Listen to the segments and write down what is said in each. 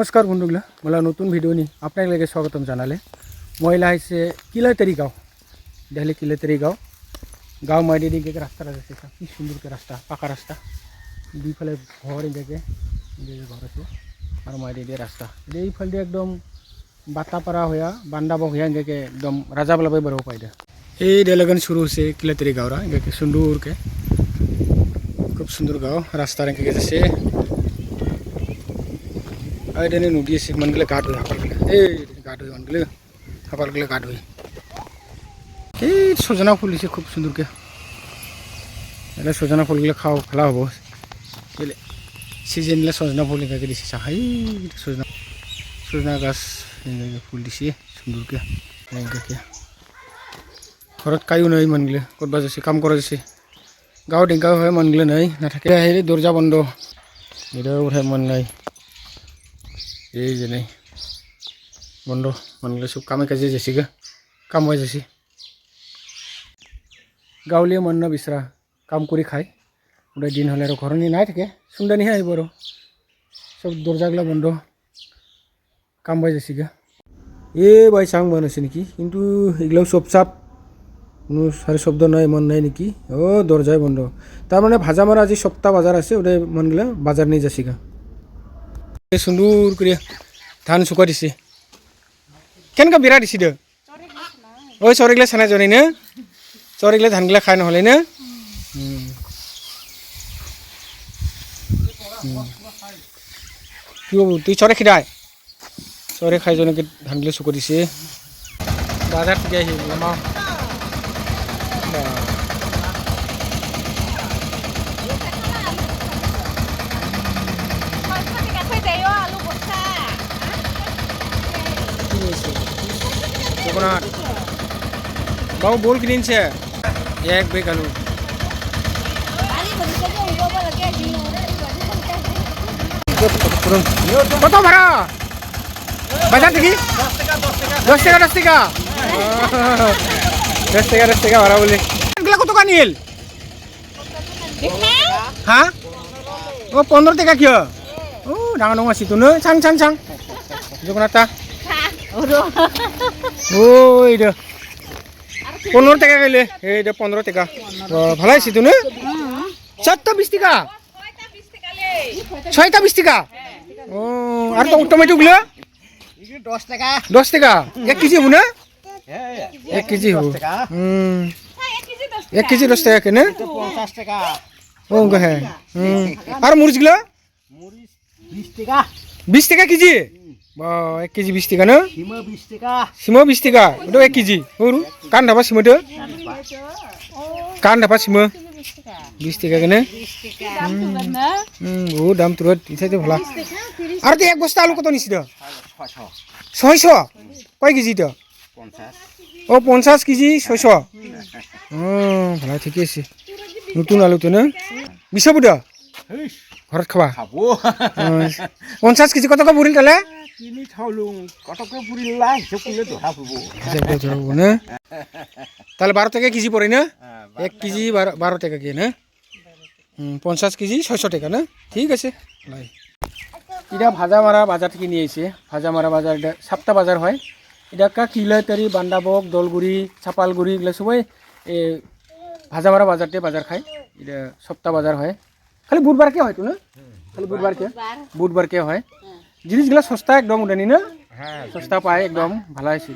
নমস্কার বন্ধুগুলা मला নতুন ভিডিওনি আপনাকে স্বাগতম জানালে। মহিলা হয়েছে কিলাতেরি গাঁও দেখলে কিলাতেরি গাঁও। গাঁও মাইডে দিকে রাস্তা আছে কি সুন্দর রাস্তা, পাকা রাস্তা। দুইফালে ঘর এদিকে ঘর আছে, আর মাইডে দিয়ে রাস্তা। এই ফল দিয়ে একদম বাতাপাড়া হইয়া, বান্দাব হইয়া এদিকে একদম রাজাবলাবাই বেরোব পাই দেয় এই ডেলেগান শুরু হয়েছে কিলাতেরি গাঁওরা এদিকে সুন্দরকে। খুব সুন্দর গাঁও রাস্তার এদিকে যাচ্ছে আর এটা নিয়ে নদী আছে মানগুলো গাট হয়ে সকলগুলো এই গাট হয়ে মানগুলো সকলগুলো গাট হয়ে এই সজনা ফুল দিছে খুব সুন্দরকে এটা সজনা ফুলগুলো খাও খেলা হব এলে সিজনগুলো সজনা ফুল এটাকে দিছে চাহাই সজনা সজনা গাছ এনেকৈ ফুল দিছে সুন্দৰকে এনেকৈ ঘৰত কায়ো নাই মানগিলে ক'তবা যাছে কাম কৰা যাছে গাঁও ডেংকা হয় মানগিলে নাই নাথাকে আহিলে দৰ্জা বন্ধ এটাও উঠাই মন নাই এই যে নেই। বন্ধ মানুষগুলো সব কামে কাজে যাচ্ছি গা। কাম হয়ে যাচ্ছি। গাঁৱলীয়া মানুহ বিচৰা কাম কৰি খায় গোটেই দিন হ'লে আৰু ঘৰনি নাই থাকে। চুন্দানিহে আহিব আৰু। চব দৰ্জাগিলা বন্ধ, কাম পাই যাচ্ছি গা। এই বাই চাং মান আছে নেকি? কিন্তু এগুলাও চব চাপ। কোনো সারি শব্দ নাই, মন নাই নেকি? ও দরজায় বন্ধ। তার মানে ভাজা মারা আজি সপ্তাহ বাজার আছে ওটাই মনগুলা বাজার নিয়ে যাচ্ছি গা। এই সুন্দর করে ধান শুকা দিছে। কেনেকৈ বিৰা দিছি দে ঐ চৰিগিলা চানা জনি নে? চৰিগিলা ধানগিলা খাই নহ'লে নে? তুই চৰে খিদাই। চৰে খাই জনকে ধানগিলা চুকো দিছে। বাজাৰ ঠিকে আহি আমাৰ কোকোনাট বাবু, বল কিনছে এক ba lagi? কত ভাড়া? বাজার থেকে? দশ টাকা দশ টাকা। দশ টাকা দশ টাকা ভাড়া বলে। কত কানিল হ্যাঁ? ও, পনেরো টাকা কিয়? ও ডাঙৰ ডাঙৰ আছি তোনো চাং চাং চাং জগন্নাথা ও এইটা পনেরো টাকা গেলে এইটা পনেরো টাকা। ভালো আছি তোনো চারটা বিশ টাকা? ছয়টা বিশ টাকা? ও আর তো টমেটোগুলো দশ টাকা দশ টাকা। এক কেজি হব না? এক কেজি হব। হুম। এক কেজি দশ টাকা কেনে? পঞ্চাশ টাকা ও হ্যাঁ। হুম। আর মরিচগুলো মরিচ বিশ টাকা। বিশ টাকা কেজি? এক কেজি বিশ টাকা না? সিমো বিশ টাকা। ওটাও এক কেজি। সৰু কাণ ধাবা সিমোটো? কাণ ধাবা সিমো? বিশ টাকা কেনে? বহুত দাম তোর ইথাইতে ভালা। আর তো এক বস্তা আলু কত নিছি তো? ছয়শো। কয় কেজি তো? ও পঞ্চাশ কেজি ছয়শো। ও ভালে ঠিকে আছে। নতুন আলুটো না? বিশ বুধ ঘৰত খাবা? খাব। পঞ্চাছ কেজি কত পৰিল তালে? কিনি থলো কটকে পুৰিলা হিচাপ কৰিলে ধৰা পাব না? তাহলে বারো টাকা কেজি পড়ে না? এক কেজি বারো বারো টাকা কি না? পঞ্চাশ কেজি ছয়শো টাকা না? ঠিক আছে এটা ভাজা মারা বাজার থেকে নিয়ে এসে ভাজা মারা বাজার এটা সাপ্তাহ বাজার হয়। এটা কা কিলাইতারি বান্দাবক দলগুড়ি চাপালগুড়ি এগুলো সবাই এ ভাজা মারা বাজারতে বাজার খায়। এটা সপ্তাহ বাজার হয়। খালি বুধবারকে হয় তো না? খালি বুধবারকে বুধবারকে হয়। জিনিসগুলো সস্তা একদম উঠানি না হ্যাঁ সস্তা পায় একদম ভালো হয়েছে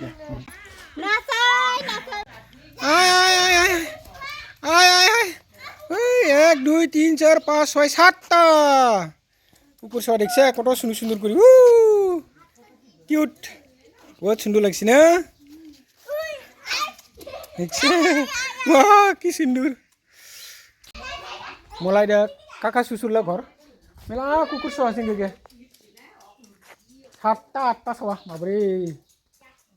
এক দুই তিন চার পাঁচ ছয় সাতটা। কুকুর সব দেখছে কত সুন্দর সুন্দর করে উ। কিউট। বহুত সুন্দর লাগছে না? দেখছে? কি সুন্দর মলাই দেখ। কাকা শুশুরলা ঘর মেলা কুকুর সব আছে গে সাতটা আটটা সবা বাবরে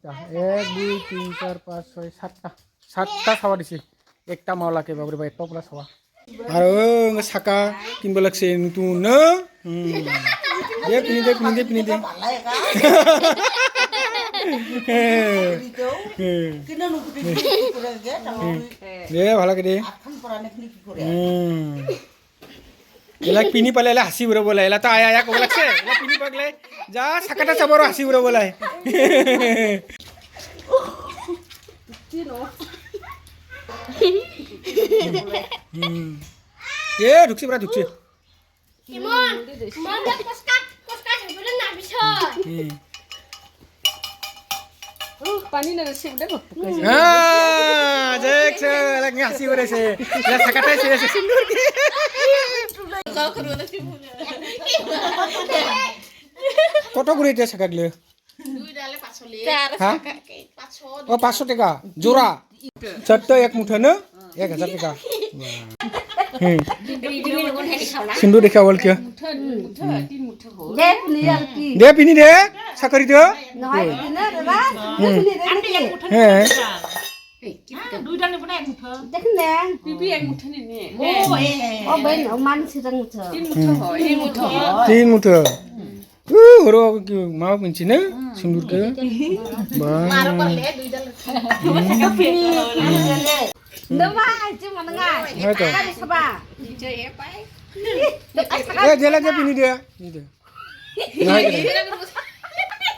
যা, এক দুই তিন চার পাঁচ ছয় সাতটা সাতটা চাবা দিছে একটা মাওলাকে বাবরে বা এত পলা চাবা আৰু চাকা কিনিব লাগছে নতুন ন উম। দে পিনি দে পিনি দে পিনি দে দে ভালকে দে উম। এলা পিনি পালে এলা হাসি উড়ে বলে এলা তো আয়া আয়া কব লাগছে। এলা পিনি পাগলে যা সাকাটা চাবর হাসি উড়ে বলাই এ ঢুকছে পুরা ঢুকছে। কসকাট না। পানী নালাগে হ্যাঁ দেখছ এলা হাসি উড়েছে এলা সাকাটাই ছেড়েছে সুন্দর কি কত করে এতিয়া চাকা দিলে হ্যাঁ? ও পাঁচশো টাকা? জোড়া? চারটা এক মুঠা না? এক হাজার টাকা। সিন্ধু দেখা বল কিয় দে কি। দে পিনি দে চাকরি দে নহয় দিনে দাদা হ্যাঁ দেখি নে পিপি এক মুঠা নিনিয়ে ও বেন ও মান সিরং মুঠ তিন মুঠা তিন মুঠা উ হরো কি মা পিনছি না সিন্দুর কে বা দেবা আইছে মন গায় হয়তো কালি সবা এ জেলা যে পিনি দে নি দে নহয় কে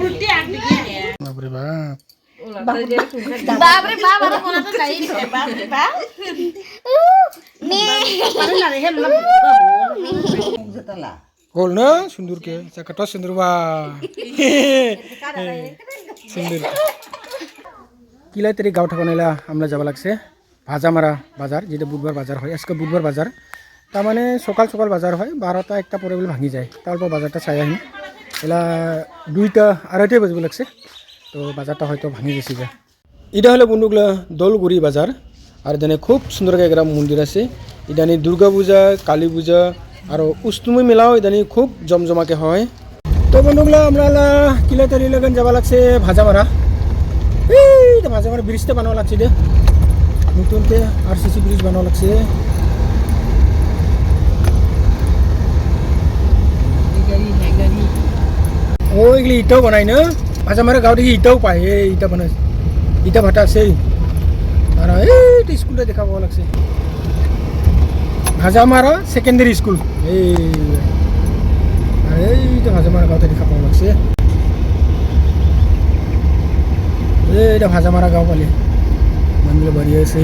উল্টি আগ দিকে বাপরে বাপ। বাপরে বাপ আর কোনা তো যাই বাপরে বাপ। নে পানি না রে হেম না জতলা হল না সুন্দর কে চাকাটা সুন্দর বা সুন্দর। কিলাই তারি গাঁও ঠাকুনাইলা আমরা যাব লাগছে। ভাজামারা বাজার যেটা বুধবার বাজার হয়। আজকে বুধবার বাজার। তার মানে সকাল সকাল বাজার হয় বারোটা একটা পরে বলে ভাঙি যায়। তারপর বাজারটা চাই আহিম এলা দুইটা আড়াইটাই বাজব লাগছে। তো বাজারটা হয়তো ভাঙি গেছে যা এটা হলো বন্ধুগুলা দোলগুড়ি বাজার আর এখানে খুব সুন্দর একটা মন্দির আছে। ইদানি দুর্গা পূজা, কালী পূজা আর উষ্টমী মেলাও ইদানি খুব জমজমাকে হয়। তো বন্ধুগুলা আমরা কিলা তারি লগন যাব লাগছে ভাজামারা এই তো ভাজামারা ব্রিজটা বানানো লাগছে দে। নতুনকে আর সি সি ব্রিজ বানানো লাগছে। ও এগুলি ইটাও বানাই না। ভাজামারা গাঁও দেখি ইটাও পায়। এই ইটা বানাই। ইটা ভাটা আছে আর এই স্কুলটা দেখা পাওয়া লাগছে। ভাজামারা সেকেন্ডারি স্কুল এই এইটা ভাজামারা গাঁওতে দেখা পাওয়া লাগছে। এইটা ভাজামারা গাঁও পালি। মানুষগুলো বাড়ি আছে।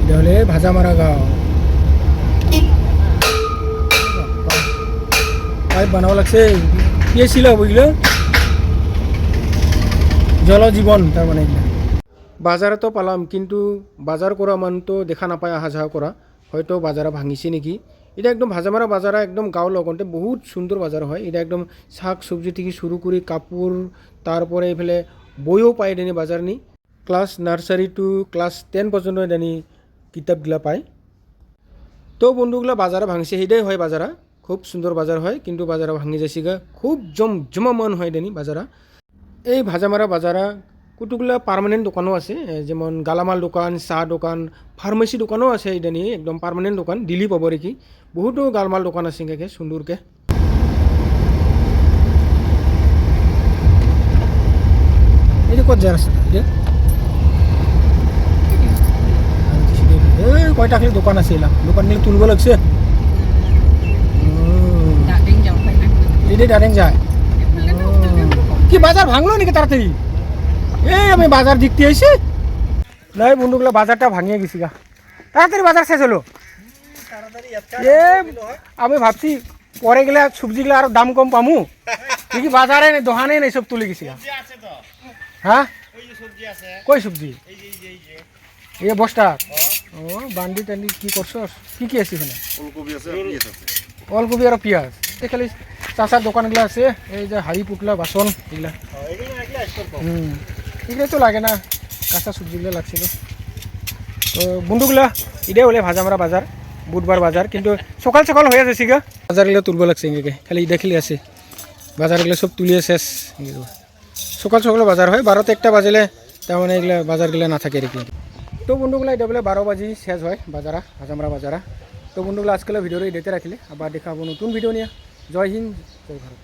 এটা হলে ভাজামারা গাঁও। পাইপ লাগছে। কি ছিল বুঝলো? জলজীবন তার মানে বাজারে তো পালাম, কিন্তু বাজার করা মান তো দেখা নাপায়, আহা যাওয়া করা হয়তো বাজারে ভাঙিছে নাকি? এটা একদম ভাজামারা বাজারা একদম গাঁও লগতে বহুত সুন্দর বাজার হয়। এটা একদম শাক সবজি থেকে শুরু করে কাপড় তারপরে এইফালে বইও পায় এদানি বাজার নি। Class nursery to class ten পর্যন্ত এদানি কিতাপগুলা পায়। তো বন্ধুগুলা বাজারে ভাঙছে সেইটাই হয় বাজারা খুব সুন্দর বাজার হয়, কিন্তু বাজারা ভাঙি যাইছে গা খুব জম জমামান হয় দেনি বাজারা। এই ভাজামারা বাজারা কতগুলা পার্মানেন্ট দোকানও আছে যেমন গালামাল দোকান চাহ দোকান, ফার্মেসি দোকানও আছে ইদানি একদম পার্মানেন্ট দোকান, দিল্লী পাব নেকি বহুতো গালমাল দোকান আছে এনেকৈ সুন্দৰকৈ এইটো ক'ত এতিয়া এই কয়টা খালি দোকান আছে এইবিলাক দোকানবিলাক তুলিব লাগছে ডাডিং যাও পাই না এটাই ডাইরেক্ট যায়। কি বাজার ভাঙলো নাকি তাড়াতাড়ি? এই আমি বাজার দেখতে আইছি। নাই বন্ধুগুলো বাজারটা ভাঙিয়ে গেছি গা। তাড়াতাড়ি বাজার শেষ হলো। এ আমি ভাবছি পরে গেলে সবজিগুলো আর দাম কম পামু। দেখি বাজারে নেই দোকানে নেই সব তুলে গেছি হ্যাঁ? কই সবজি? এই বস্তা। ও। বান্ডি টান্ডি কি করছ কি কি আছে এখানে? ওলকবি আর পিঁয়াজ। এই খালি চাচার দোকানগুলো আছে, এই যে হাড়ি পুটলা বাসন, এগুলা। হুম, এগুলো তো লাগে না, কাঁচা সবজিগুলো লাগছিল। তো বন্ধুগুলা এটাই হলে ভাজামারা বাজার, বুধবার বাজার, কিন্তু সকাল সকাল হয়ে যাচ্ছে গা বাজারগুলো তুলব লাগছে এদিকে খালি দেখিলে আছে। বাজারগুলো সব তুলিয়ে শেষ সকাল সকাল বাজার হয়, বারোতে একটা বাজলে, তার মানে এগুলো বাজারগুলো না থাকে আর কি। তো বন্ধুগুলো এটা বলে বারো বাজি শেষ হয়, বাজারা হাজামরা বাজারা। তো বন্ধুগুলো, আজকাল ভিডিওটা এটাতে রাখলে, আবার দেখাবো নতুন ভিডিও নিয়ে। জয় হিন্দ জয় ভারত।